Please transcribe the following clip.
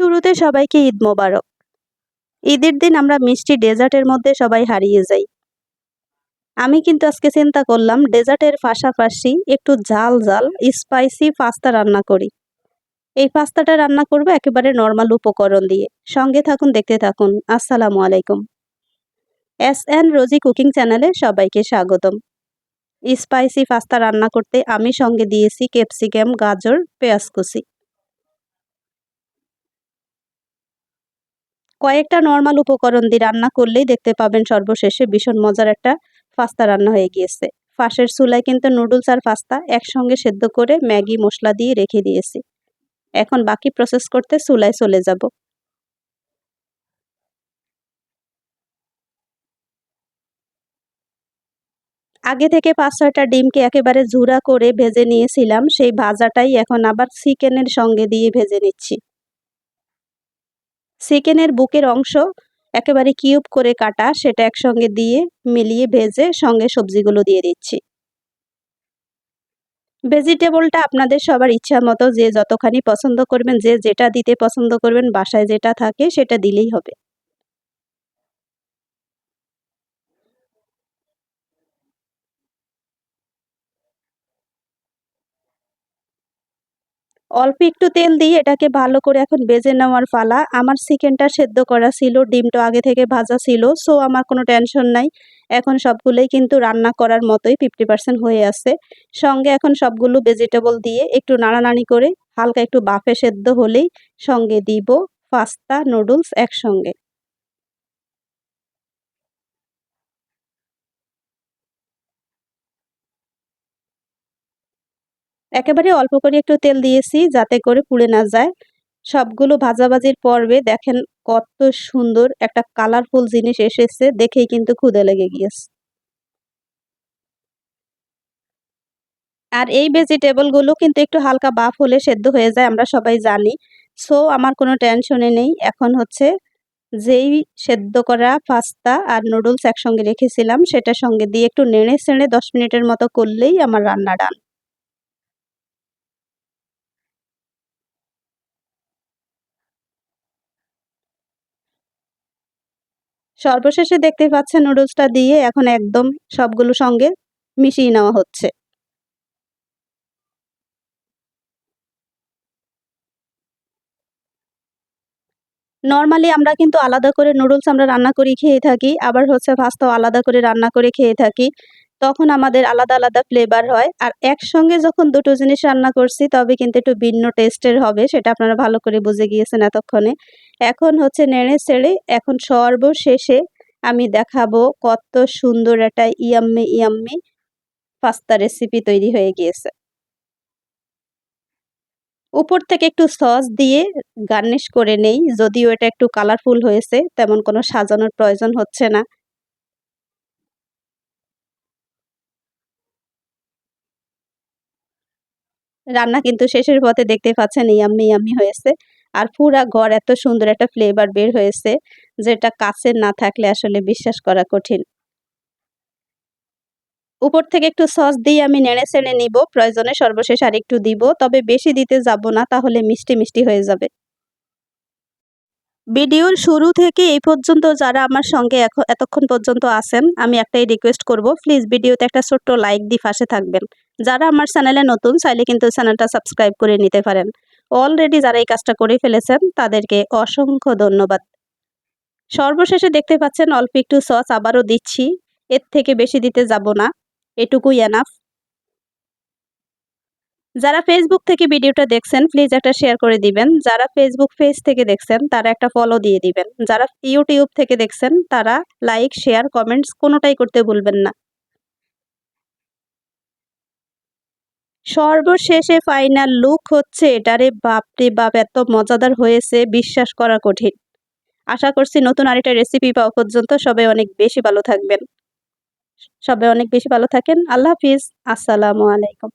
শুরুতে সবাইকে ঈদ মোবারক। ঈদের দিন আমরা মিষ্টি ডেজার্টের মধ্যে সবাই হারিয়ে যাই। আমি কিন্তু আজকে চিন্তা করলাম, ডেজার্টের পাশাপাশি একটু জাল জাল স্পাইসি পাস্তা রান্না করি। এই পাস্তাটা রান্না করব একেবারে নর্মাল উপকরণ দিয়ে। সঙ্গে থাকুন, দেখতে থাকুন। আসসালামু আলাইকুম। এস এন রোজি কুকিং চ্যানেলে সবাইকে স্বাগতম। স্পাইসি পাস্তা রান্না করতে আমি সঙ্গে দিয়েছি ক্যাপসিকাম, গাজর, পেঁয়াজ কুচি। কয়েকটা নর্মাল উপকরণ দিয়ে রান্না করলেই দেখতে পাবেন সর্বশেষে ভীষণ মজার একটা পাস্তা রান্না হয়ে গিয়েছে। ফাঁসের চুলায় কিন্তু নুডলস আর পাস্তা একসঙ্গে সেদ্ধ করে ম্যাগি, মশলা দিয়ে রেখে দিয়েছি। এখন বাকি প্রসেস করতে চুলায় চলে যাব। আগে থেকে পাঁচ ছয়টা ডিমকে একেবারে ঝুরা করে ভেজে নিয়েছিলাম, সেই ভাজাটাই এখন আবার চিকেনের সঙ্গে দিয়ে ভেজে নিচ্ছি। চিকেনের বুকের অংশ একেবারে কিউব করে কাটা, সেটা একসঙ্গে দিয়ে মিলিয়ে ভেজে সঙ্গে সবজিগুলো দিয়ে দিচ্ছি। ভেজিটেবলটা আপনাদের সবার ইচ্ছা মতো যে যতখানি পছন্দ করবেন, যে যেটা দিতে পছন্দ করবেন, বাসায় যেটা থাকে সেটা দিলেই হবে। অল্প একটু তেল দিয়ে এটাকে ভালো করে এখন বেজে নেওয়ার পালা। আমার চিকেনটা সেদ্ধ করা ছিল, ডিমটা আগে থেকে ভাজা ছিল সো আমার কোনো টেনশন নাই। এখন সবগুলোই কিন্তু রান্না করার মতোই ফিফটি পার্সেন্ট হয়ে আছে। সঙ্গে এখন সবগুলো ভেজিটেবল দিয়ে একটু নাড়ানাড়ি করে হালকা একটু বাফে সেদ্ধ হলেই সঙ্গে দিব পাস্তা নুডলস একসঙ্গে। একেবারে অল্প করে একটু তেল দিয়েছি যাতে করে পুড়ে না যায়। সবগুলো ভাজাভাজির পর্বে দেখেন কত সুন্দর একটা কালারফুল জিনিস এসেছে, দেখেই কিন্তু ক্ষুদে লেগে গিয়েছে। আর এই ভেজিটেবলগুলো কিন্তু একটু হালকা বাফ হলে সেদ্ধ হয়ে যায়, আমরা সবাই জানি। সো আমার কোনো টেনশনে নেই। এখন হচ্ছে যেই সেদ্ধ করা পাস্তা আর নুডলস একসঙ্গে রেখেছিলাম, সেটার সঙ্গে দিয়ে একটু নেড়ে সেড়ে দশ মিনিটের মতো করলেই আমার রান্না ডান সর্বশেষে দেখতে পাচ্ছেন নুডলসটা দিয়ে এখন একদম সবগুলো সঙ্গে মিশিয়ে নেওয়া হচ্ছে। নর্মালি আমরা কিন্তু আলাদা করে নুডলস আমরা রান্না করে খেয়ে থাকি, আবার হচ্ছে ভাস্তাও আলাদা করে রান্না করে খেয়ে থাকি। তখন আমাদের আলাদা আলাদা ফ্লেভার হয়। আর একসঙ্গে যখন দুটো জিনিস রান্না করছি, তবে কিন্তু একটু ভিন্ন টেস্টের হবে, সেটা আপনারা ভালো করে বুঝে গিয়েছেন এতক্ষণে। এখন হচ্ছে নেড়ে ছেড়ে এখন সর্বশেষে আমি দেখাবো কত সুন্দর একটা ইয়াম্মি ইয়াম্মি পাস্তা রেসিপি তৈরি হয়ে গিয়েছে। উপর থেকে একটু সস দিয়ে গার্নিশ করে নেই, যদিও এটা একটু কালারফুল হয়েছে, তেমন কোনো সাজানোর প্রয়োজন হচ্ছে না। রান্না কিন্তু শেষের পথে দেখতে পাচ্ছেন ইয়াম্মি ইয়াম্মি হয়েছে। আর পুরা ঘর এত সুন্দর একটা ফ্লেভার বের হয়েছে, যেটা কাছের না থাকলে আসলে বিশ্বাস করা কঠিন। উপর থেকে একটু সস দিয়ে আমি নেড়ে চেড়ে নিব, প্রয়োজনে সর্বশেষ আর একটু দিব, তবে বেশি দিতে যাব না, তাহলে মিষ্টি মিষ্টি হয়ে যাবে। ভিডিওর শুরু থেকে এই পর্যন্ত যারা আমার সঙ্গে এতক্ষণ পর্যন্ত আছেন, আমি একটাই রিকোয়েস্ট করব প্লিজ ভিডিওতে একটা ছোট্ট লাইক দিয়ে পাশে থাকবেন। যারা আমার চ্যানেলে নতুন, চাইলে কিন্তু চ্যানেলটা সাবস্ক্রাইব করে নিতে পারেন। অলরেডি যারা এই কাজটা করে ফেলেছেন, তাদেরকে অসংখ্য ধন্যবাদ। সর্বশেষে দেখতে পাচ্ছেন, অল্প একটু সস আবারও দিচ্ছি। এর থেকে বেশি দিতে যাব না। এটুকুই এনাফ যারা ফেসবুক থেকে ভিডিওটা দেখছেন প্লিজ একটা শেয়ার করে দিবেন। যারা ফেসবুক পেজ থেকে দেখছেন, তারা একটা ফলো দিয়ে দিবেন। যারা ইউটিউব থেকে দেখছেন, তারা লাইক শেয়ার কমেন্টস কোনোটাই করতে ভুলবেন না। সর্বশেষে ফাইনাল লুক হচ্ছে এটারে বাপরে বাপ, এত মজাদার হয়েছে, বিশ্বাস করা কঠিন। আশা করছি নতুন আরেকটা রেসিপি পাওয়া পর্যন্ত সবাই অনেক বেশি ভালো থাকবেন। সবাই অনেক বেশি ভালো থাকেন। আল্লাহ হাফিজ। আসসালামু আলাইকুম।